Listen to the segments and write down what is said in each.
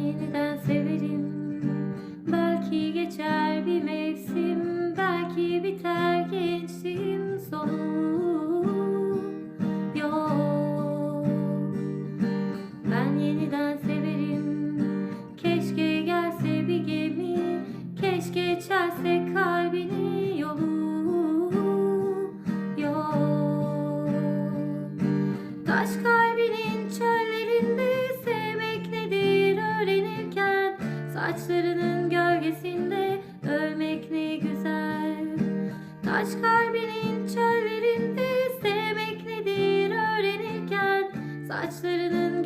yeniden severim Taş kalbinin çöllerinde sevmek nedir? Öğrenirken Saçlarının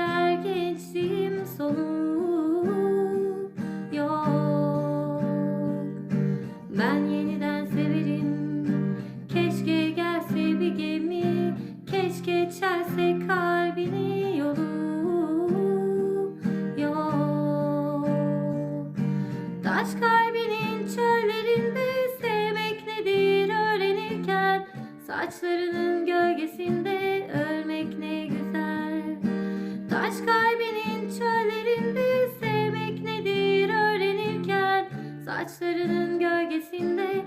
biter sonu Yok Ben yeniden severim. Keşke gelse bir gemi Keşke çelse kalbini yolu. Yok Taş kalbinin çöllerinde sevmek nedir öğrenirken. Saçlarının gölgesinde saçlarının gölgesinde